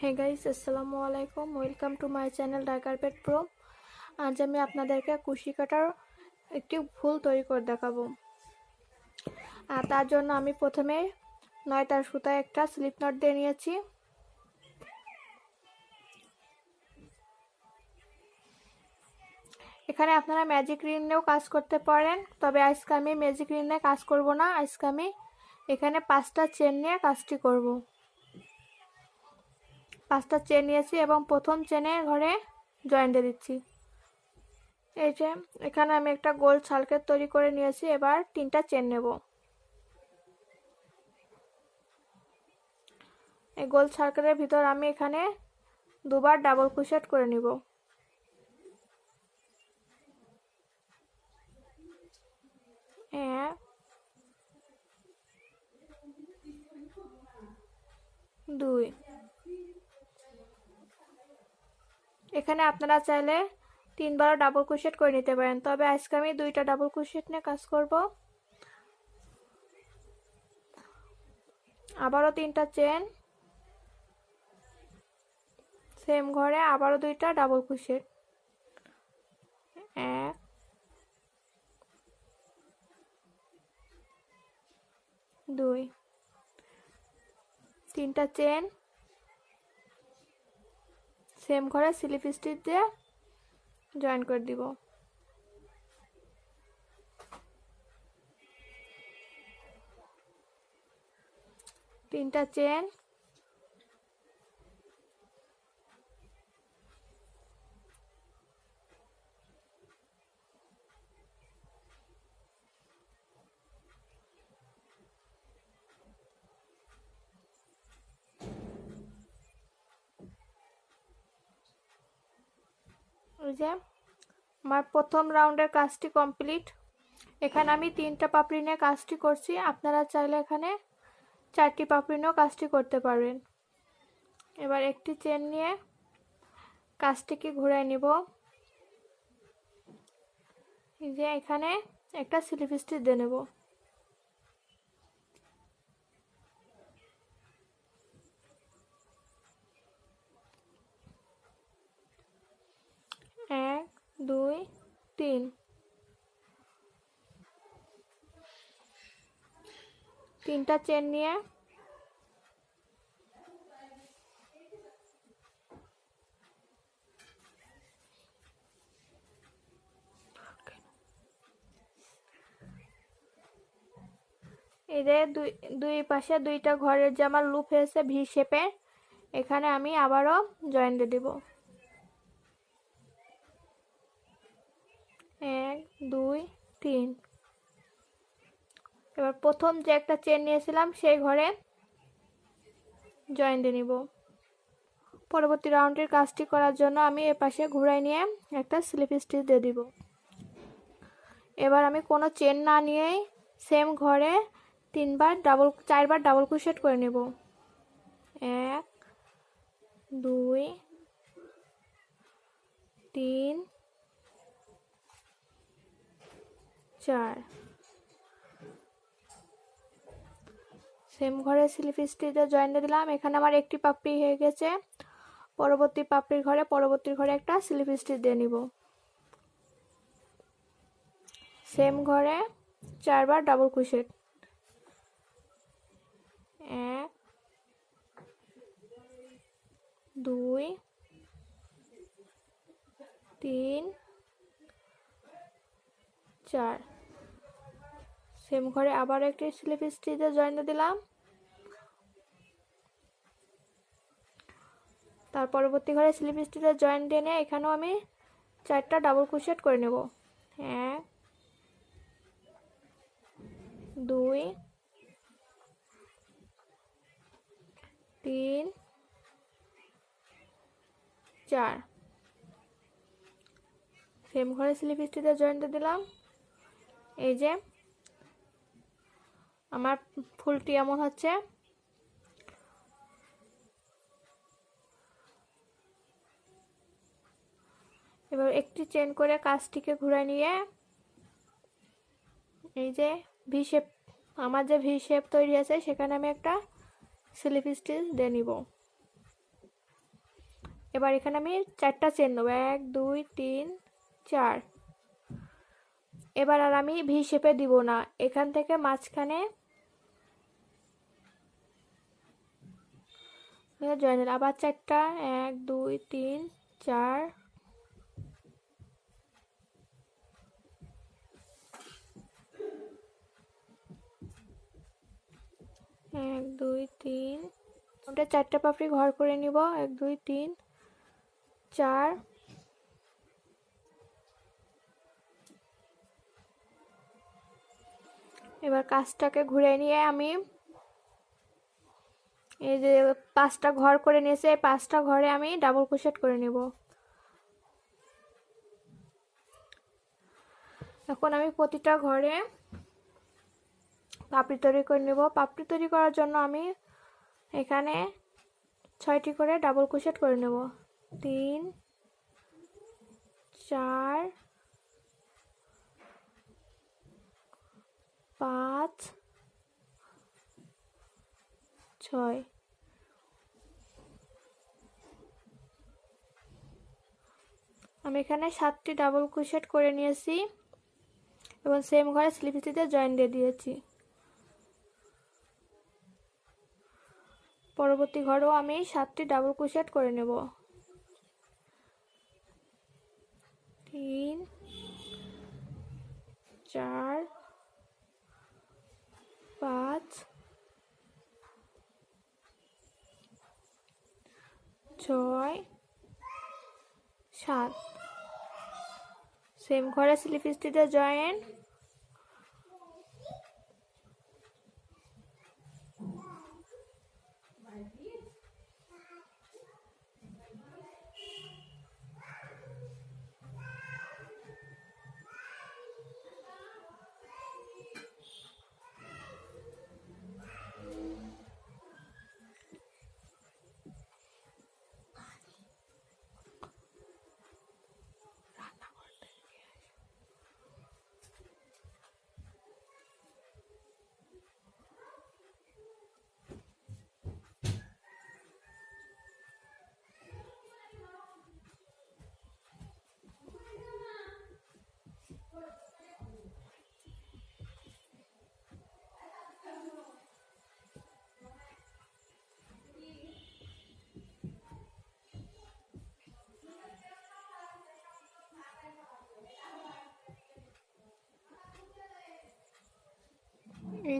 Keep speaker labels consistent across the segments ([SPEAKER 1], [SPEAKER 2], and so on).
[SPEAKER 1] হে guys আসসালামু আলাইকুম welcome to my channel ডাইকার পেট প্রো আজ আমি আপনাদেরকে কুশি কাটার একটি ফুল তৈরি করে দেখাবো আর তার জন্য আমি প্রথমে তার সুতায় একটা স্লিপ নট দিয়ে নিয়েছি এখানে আপনারা ম্যাজিক রিন নিয়েও কাজ করতে পারেন তবে আজকে আমি ম্যাজিক রিন নিয়ে কাজ করব না আজকে আমি এখানে পাঁচটা চেন নিয়ে কাজটি করবো পাঁচটা চেন নিয়েছি এবং প্রথম চেনে ঘরে জয়েন দিয়ে দিচ্ছি এই যে এখানে আমি একটা গোল ছালকে তৈরি করে নিয়েছি এবার তিনটা চেন নেব এই গোল সার্কেলের ভিতর আমি এখানে দুবার ডাবল ক্রোশেট করে নিব দুই এখানে আপনারা চাইলে তিনবার ডাবল কুশেট করে নিতে পারেন তবে আজকে আমি দুইটা ডাবল কুশেট নিয়ে কাজ করব আবারও তিনটা চেন সেম ঘরে আবারও দুইটা ডাবল কুশেট এক দুই তিনটা চেন সেম ঘরে স্লিপ স্টিচ দিয়ে জয়েন করে দিব তিনটা চেন যে আমার প্রথম রাউন্ডের কাজটি কমপ্লিট এখানে আমি তিনটা পাপড়ি নিয়ে কাজটি করছি আপনারা চাইলে এখানে চারটি পাপড়ি নিয়েও কাজটি করতে পারবেন এবার একটি চেন নিয়ে কাজটিকে ঘুরে নিব যে এখানে একটা স্লিপ স্টিচ দিয়ে নেবো তিন তিনটা চেন নিয়ে এদের দুই দুই পাশে দুইটা ঘরের আমার লুপ হয়েছে ভি শেপে এখানে আমি আবারও জয়েন্ট দিয়ে দিব দুই তিন এবার প্রথম যে একটা চেন নিয়েছিলাম সেই ঘরে জয়েন্ট দিয়ে নিব পরবর্তী রাউন্ডের কাজটি করার জন্য আমি এ পাশে ঘুরাই নিয়ে একটা স্লিপ স্টিচ দিয়ে দিব এবার আমি কোনো চেন না নিয়েই সেম ঘরে তিনবার ডাবল চারবার ডাবল ক্রোশেট করে নেব এক দুই তিন চার সেম ঘরে স্লিপ স্টিচটা জয়েন দিলাম এখানে আমার একটি পাপড়ি হয়ে গেছে পরবর্তী পাপড়ির ঘরে পরবর্তী ঘরে একটা স্লিপ স্টিচ দিয়ে নিব সেম ঘরে চারবার ডাবল ক্রোশেট এক দুই তিন চার সেম ঘরে আবার একটি স্লিপ স্টিচে জয়েন্ট দিলাম তার পরবর্তী ঘরে স্লিপ স্টিচে জয়েন্ট এনে এখানেও আমি চারটা ডাবল ক্রোশেট করে নেব এক দুই তিন চার সেম ঘরে স্লিপ স্টিচে জয়েন্ট দিলাম এই যে আমার ফুলটি এমন হচ্ছে এবার একটি চেন করে কাজটিকে ঘুরে নিয়ে এই যে ভি শেপ আমার যে ভি শেপ তৈরি আছে সেখানে আমি একটা স্লিপ স্টিচ দিয়ে নিব এবার এখানে আমি চারটা চেন নেবো এক দুই তিন চার এবার আর আমি ভি শেপে দিব না এখান থেকে মাঝখানে হ্যাঁ, এবার জয়েনের আবার চারটা এক দুই তিন চার এক দুই তিন আমরা চারটা পাপড়ি ঘর করে নিব এক দুই তিন চার এবার কাজটাকে ঘুরে নিয়ে আমি এই যে পাঁচটা ঘর করে নিয়েছে এই পাঁচটা ঘরে আমি ডাবল ক্রোশেট করে নেব এখন আমি প্রতিটা ঘরে পাপড়ি তৈরি করে নেব পাপড়ি তৈরি করার জন্য আমি এখানে ছয়টি করে ডাবল ক্রোশেট করে নেব তিন চার পাঁচ ছয় আমি এখানে সাতটি ডাবল ক্রোশেট করে নিয়েছি এবং সেম ঘরে স্লিপস্টিতে জয়েন দিয়ে দিয়েছি পরবর্তী ঘরেও আমি সাতটি ডাবল ক্রোশেট করে নেব তিন চার পাঁচ ছয় সাত সেম ঘরে স্লিপিস্টিতে জয়েন্ট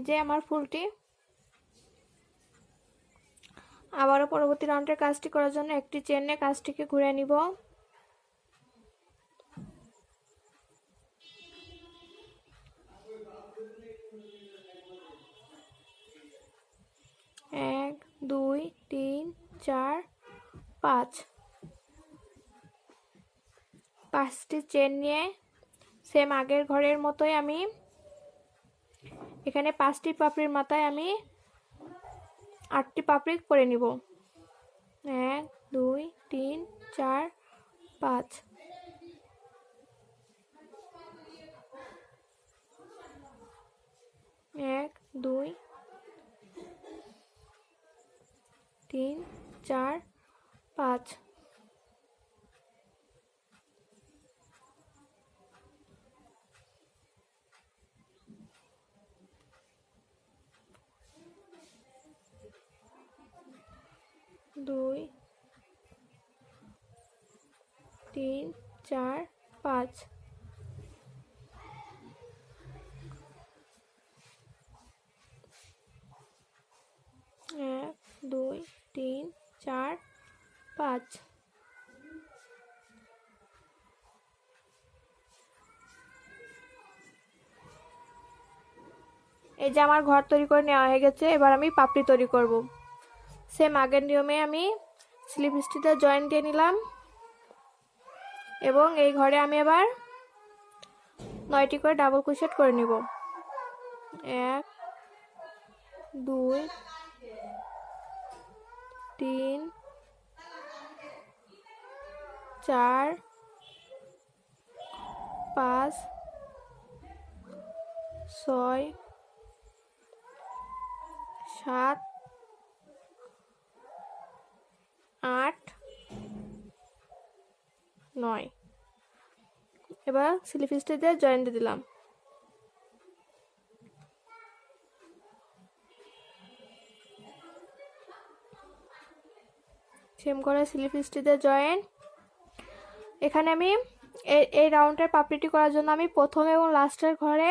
[SPEAKER 1] যে আমার ফুলটি আবারও পরবর্তী রাউন্ডের কাজটি করার জন্য একটি চেনে কাজটিকে ঘুরে নিব এক দুই তিন চার পাঁচ পাঁচটি চেন নিয়ে সেম আগের ঘরের মতোই আমি এখানে পাঁচটি পাপড়ির মাথায় আমি আটটি পাপড়ি করে নিব এক দুই তিন চার পাঁচ এক দুই তিন চার পাঁচ দুই তিন চার পাঁচ এক দুই তিন চার পাঁচ এই যে আমার ঘর তৈরি করে নেওয়া হয়ে গেছে এবার আমি পাপড়ি তৈরি করব সেম আগের নিয়মে আমি স্লিপ স্টিচটা জয়েন্ট দিয়ে নিলাম এবং এই ঘরে আমি এবার নয়টি করে ডাবল ক্রোশেট করে নিব এক দুই তিন চার পাঁচ ছয় সাত আট নয় এবার সিলিফিসটা দিয়ে জয়েন দিয়ে দিলাম সেম করে সিলিফিসটি দিয়ে জয়েন এখানে আমি এই রাউন্ডের পাপড়িটি করার জন্য আমি প্রথম এবং লাস্টের ঘরে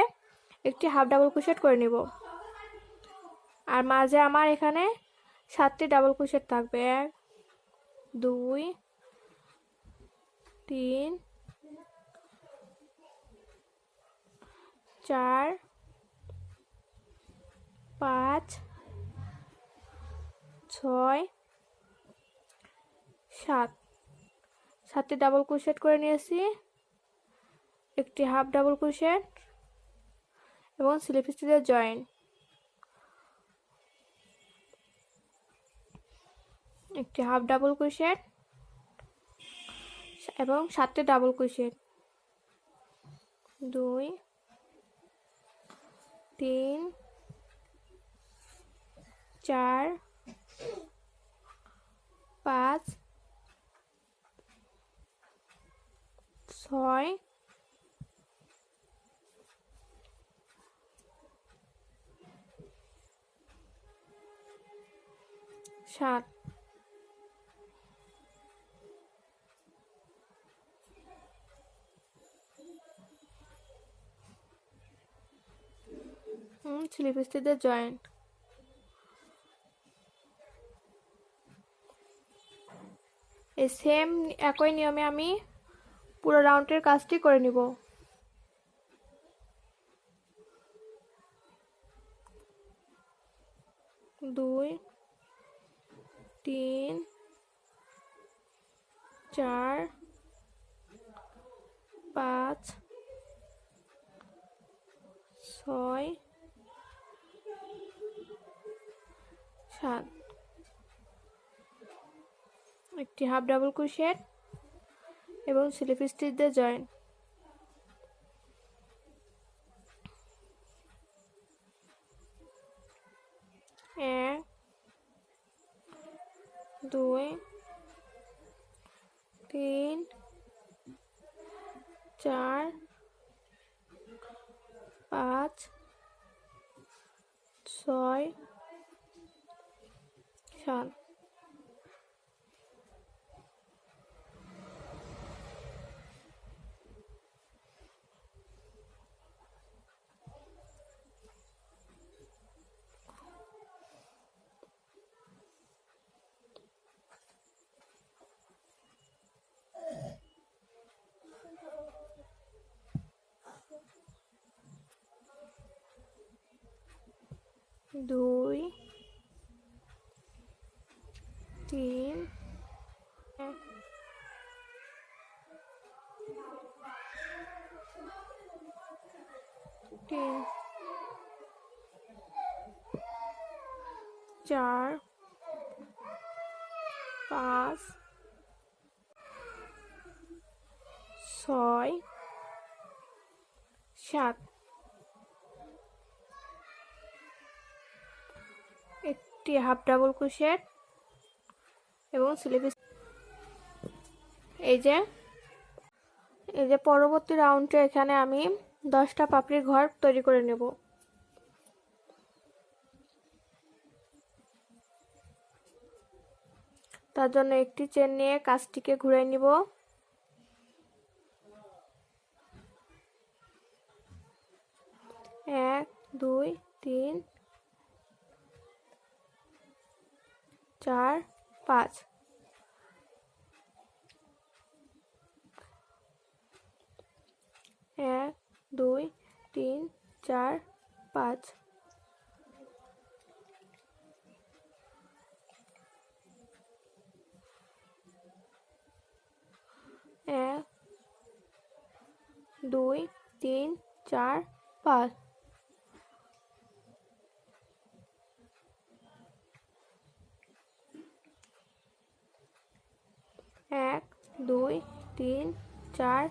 [SPEAKER 1] একটি হাফ ডাবল কুশেট করে নিব আর মাঝে আমার এখানে সাতটি ডাবল কুশেট থাকবে এক দুই তিন চার পাঁচ ছয় সাত সাতটি ডাবল ক্রোশেট করে নিয়েছি একটি হাফ ডাবল ক্রোশেট এবং স্লিপ স্টিচের জয়েন্ট একটি হাফ ডাবল ক্রোশেট এবং সাতটি ডাবল ক্রোশেট দুই তিন চার পাঁচ ছয় সাত হুম স্লিপ জয়েন্ট এই সেম একই নিয়মে আমি পুরো রাউন্ডের কাজটি করে নিব দুই তিন চার পাঁচ ছয় সাত একটি হাফ ডাবল ক্রোশেট এবং স্লিপ স্টিচ দিয়ে জয়েন্ট chọn দুই তিন চার পাঁচ ছয় সাত একটি হাফ ডাবল ক্রোশেট এবং স্লিপ এই যে এই যে পরবর্তী রাউন্ডে এখানে আমি দশটা পাপড়ির ঘর তৈরি করে নেব তার জন্য একটি চেন নিয়ে কাজটিকে ঘুরে নিব এক দুই তিন চার পাঁচ এক দুই তিন চার পাঁচ এক দুই তিন চার পাঁচ এক দুই তিন চার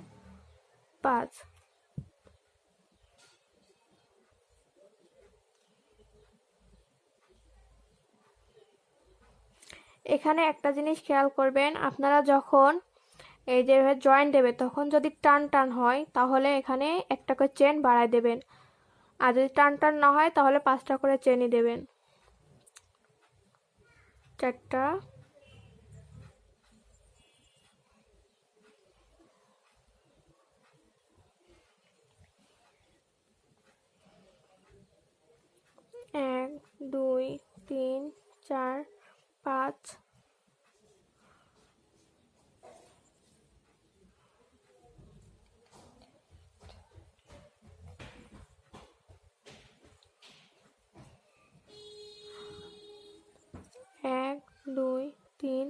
[SPEAKER 1] পাঁচ এখানে একটা জিনিস খেয়াল করবেন আপনারা যখন এই যে জয়েন্ট দেবে তখন যদি টান টান হয় তাহলে এখানে একটা করে চেন বাড়ায় দেবেন আর যদি টান টান না হয় তাহলে পাঁচটা করে চেনই দেবেন চারটা এক দুই তিন চার পাঁচ এক দুই তিন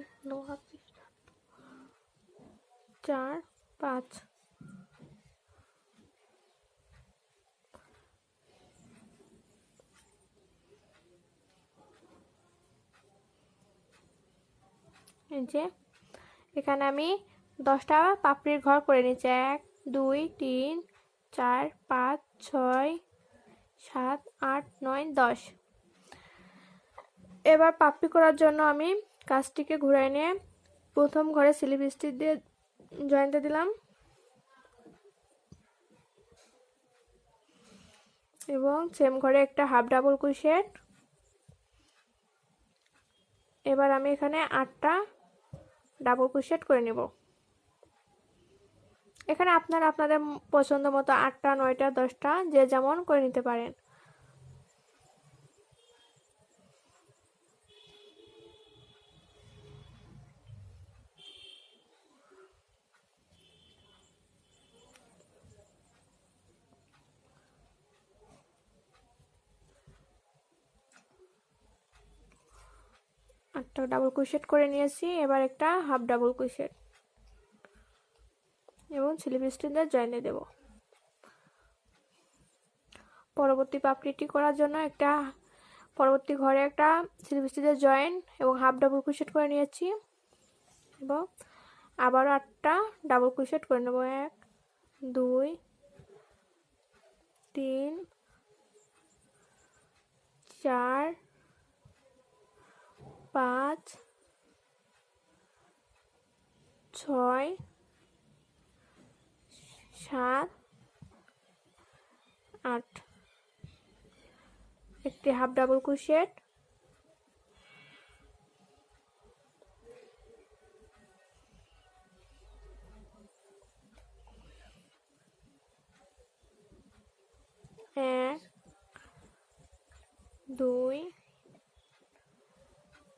[SPEAKER 1] চার পাঁচ যে এখানে আমি দশটা পাপড়ির ঘর করে নিচ্ছি এক দুই তিন চার পাঁচ ছয় সাত আট নয় দশ এবার পাপ্পি করার জন্য আমি কাজটিকে ঘুরাই নিয়ে প্রথম ঘরে স্লিপ স্টিচ দিয়ে জয়েন্টে দিলাম এবং সেম ঘরে একটা হাফ ডাবল কুইশেট এবার আমি এখানে আটটা ডাবল কুইশেট করে নেব এখানে আপনারা আপনাদের পছন্দ মতো আটটা নয়টা দশটা যে যেমন করে নিতে পারেন একটা ডাবল কুইশেট করে নিয়েছি এবার একটা হাফ ডাবল কুইশেট এবং ছিলি পিসটিতে জয়েনে দেব পরবর্তী পাপড়িটি করার জন্য একটা পরবর্তী ঘরে একটা ছিলি পিসটিতে জয়েন এবং হাফ ডাবল কুইশেট করে নিয়েছি এবং আবারও আটটা ডাবল কুইশেট করে নেব এক দুই তিন চার পাঁচ ছয় সাত আট একটি হাফ ডাবল কুশেট এক দুই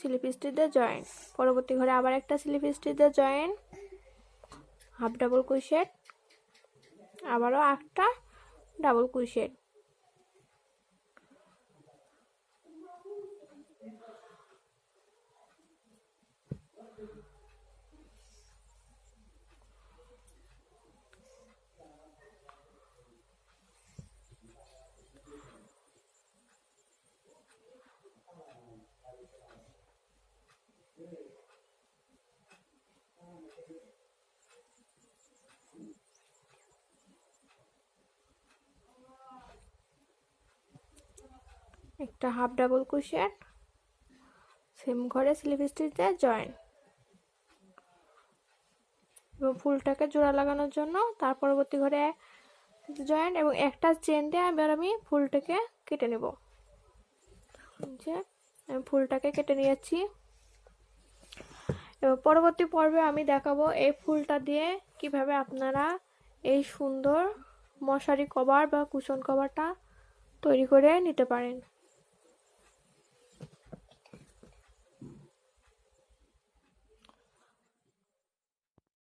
[SPEAKER 1] স্লিপ স্টিচ দিয়ে জয়েন পরবর্তী ঘরে আবার একটা স্লিপ স্টিচ দিয়ে জয়েন হাফ ডাবল কুইশেট আবারও একটা ডাবল কুইশেট একটা হাফ ডাবল কুশন সেম ঘরে স্লিপ দিয়ে জয়েন এবং ফুলটাকে জোড়া লাগানোর জন্য তার পরবর্তী ঘরে জয়েন্ট এবং একটা চেন দিয়ে এবার আমি ফুলটাকে কেটে নেব যে আমি ফুলটাকে কেটে নিয়েছি এবং পরবর্তী পর্বে আমি দেখাবো এই ফুলটা দিয়ে কিভাবে আপনারা এই সুন্দর মশারি কভার বা কুশন কভারটা তৈরি করে নিতে পারেন